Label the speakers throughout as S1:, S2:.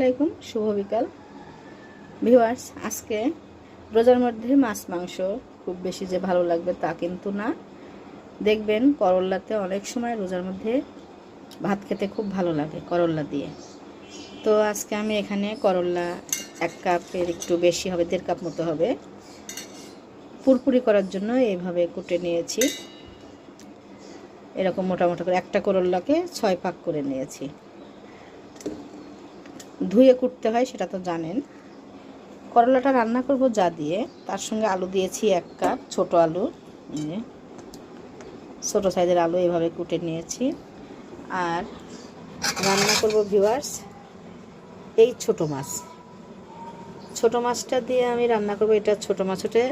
S1: আলাইকুম, শুভ বিকাল। ভিউয়ার্স, আজকে রোজার মধ্যে মাছ, মাংস খুব বেশি যে ভালো লাগবে তা কিন্তু না। দেখবেন করল্লাতে অনেক সময় রোজার মধ্যে ভাত খেতে খুব ভালো লাগে করল্লা দিয়ে। তো আজকে আমি এখানে করল্লা এক কাপের একটু বেশি হবে, দেড় কাপ মতো হবে। পুরপুরি করার জন্য এইভাবে কুটে নিয়েছি। এরকম মোটা মোটা করে একটা করল্লাকে ছয় পাক করে নিয়েছি। ধুয়ে কুটতে হয়, সেটা তো জানেন। করলাটা রান্না করব যা দিয়ে, তার সঙ্গে আলু দিয়েছি এক কাপ ছোট আলু। ছোটো সাইজের আলু এভাবে কুটে নিয়েছি। আর রান্না করব ভিউয়ার্স, এই ছোট মাছ। ছোট মাছটা দিয়ে আমি রান্না করব, এটা ছোট মাছ ওটা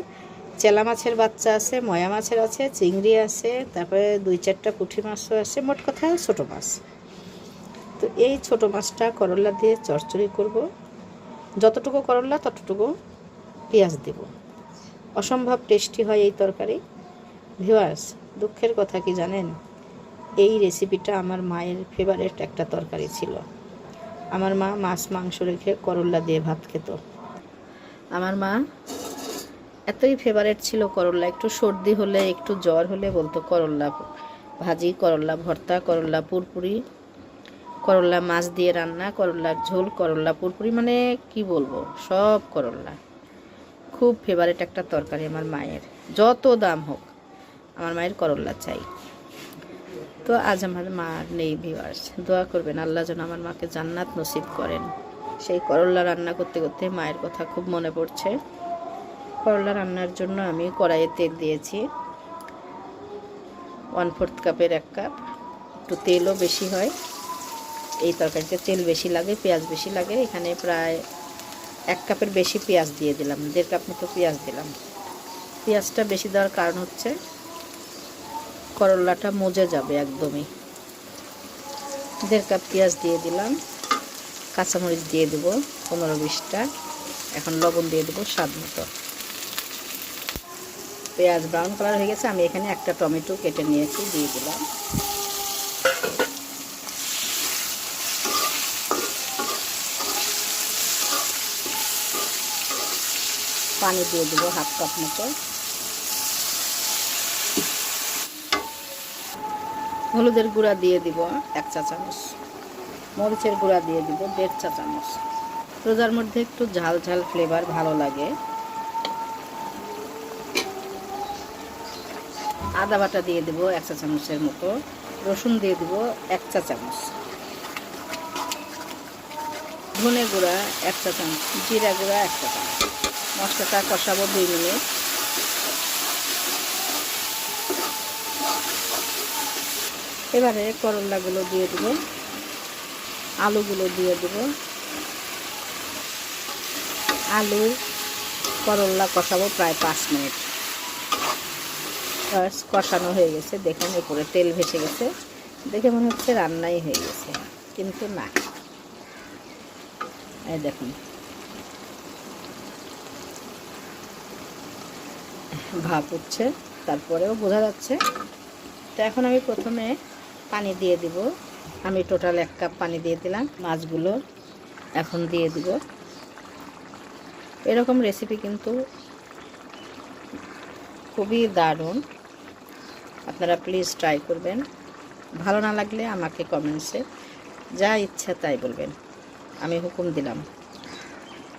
S1: চেলা মাছের বাচ্চা আছে, ময়া মাছের আছে, চিংড়ি আছে, তারপরে দুই চারটা পুঁটি মাছও আছে, মোট কথা ছোট মাছ। তো এই ছোট মাছটা করলা দিয়ে চচ্চড়ি করব। যতটুকু করলা, ততটুকু পেঁয়াজ দেব। অসম্ভব টেস্টি হয় এই তরকারি। ভিওয়ার্স দুঃখের কথা কি জানেন? এই রেসিপিটা আমার মায়ের ফেভারেট একটা তরকারি ছিল। আমার মা মাছ, মাংস রেখে করল্লা দিয়ে ভাত খেত। আমার মা এতই ফেভারেট ছিল করল্লা একটু সর্দি হলে, একটু জ্বর হলে বলতো করল্লা ভাজি করল্লা ভর্তা করল্লা পুরপুরি। করল্লা মাছ দিয়ে রান্না করল্লার ঝোল করল্লা পুরপুরি মানে কি বলব, সব করল্লা খুব ফেভারেট একটা তরকারি আমার মায়ের, যত দাম হোক, আমার মায়ের করল্লা চাই। তো আজ আমার মা নেই ভিউয়ার্স দোয়া করবেন আল্লাহ যেন আমার মাকে জান্নাত নসিব করেন। সেই করল্লা রান্না করতে করতে মায়ের কথা খুব মনে পড়ছে। করলা রান্নার জন্য আমি কড়াইয়ে তেল দিয়েছি। ওয়ান ফোর্থ কাপের এক কাপ একটু তেলও বেশি হয়। এই তরকারিতে তেল বেশি লাগে, পেঁয়াজ বেশি লাগে। এখানে প্রায় এক কাপের বেশি পেঁয়াজ দিয়ে দিলাম, দেড় কাপ মতো পেঁয়াজ দিলাম। পেঁয়াজটা বেশি দেওয়ার কারণ হচ্ছে করল্লাটা মজে যাবে একদমই। দেড় কাপ পেঁয়াজ দিয়ে দিলাম, কাঁচামরিচ দিয়ে দেবো পনেরো বিশটা। এখন লবণ দিয়ে দেবো স্বাদ মতো। পেঁয়াজ ব্রাউন কালার হয়ে গেছে, আমি এখানে একটা টমেটো কেটে নিয়েছি, দিয়ে দিলাম। পানি দিয়ে দেবো হাফ কাপ মতো। হলুদের গুঁড়া দিয়ে দিব এক চা চামচ। মরিচের গুঁড়া দিয়ে দিব দেড় চা চামচ। রোজার মধ্যে একটু ঝাল ঝাল ফ্লেভার ভালো লাগে। আদা বাটা দিয়ে দেবো এক চা চামচের মতো। রসুন দিয়ে দেব এক চা চামচ। ধনে গুঁড়া এক চা চামচ। জিরা গুঁড়া এক চা চামচ। মশলাটা কষাবো দুই মিনিট। এবারে করলাগুলো দিয়ে দেব, আলুগুলো দিয়ে দেব। আলু করল্লা কষাবো প্রায় পাঁচ মিনিট। বাস কষানো হয়ে গেছে। দেখুন উপরে তেল ভেসে গেছে। দেখে মনে হচ্ছে রান্নাই হয়ে গেছে, কিন্তু না। এই দেখুন। ভাপ উঠছে তারপরেও বোঝা যাচ্ছে। তো এখন আমি প্রথমে পানি দিয়ে দিব। আমি টোটাল এক কাপ পানি দিয়ে দিলাম, মাছগুলো এখন দিয়ে দিব। এরকম রেসিপি কিন্তু খুবই দারুণ। আপনারা প্লিজ ট্রাই করবেন। ভালো না লাগলে আমাকে কমেন্টসে যা ইচ্ছা তাই বলবেন। আমি হুকুম দিলাম।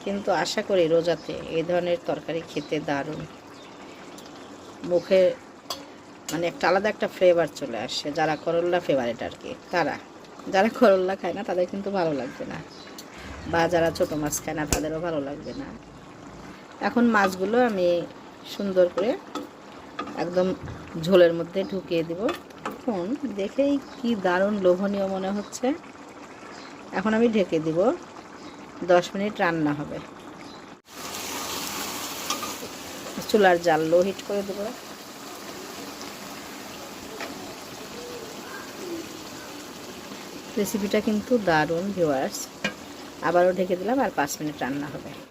S1: কিন্তু আশা করি রোজাতে এই ধরনের তরকারি খেতে দারুণ। মুখে মানে একটা আলাদা একটা ফ্লেভার চলে আসে, যারা করল্লা ফেভারিট আর কি। তারা। যারা করল্লা খায় না, তাদের কিন্তু ভালো লাগবে না। বা যারা ছোটো মাছ খায় না, তাদেরও ভালো লাগবে না। এখন মাছগুলো আমি সুন্দর করে একদম ঝোলের মধ্যে ঢুকিয়ে দিব। এখন দেখেই কি দারুণ লোভনীয় মনে হচ্ছে। এখন আমি ঢেকে দিব, দশ মিনিট রান্না হবে। চুলার জাল লো হিট করে দেবো। রেসিপিটা কিন্তু দারুণ ভিওয়ার্স আবারও ঢেকে দিলাম, আর পাঁচ মিনিট রান্না হবে।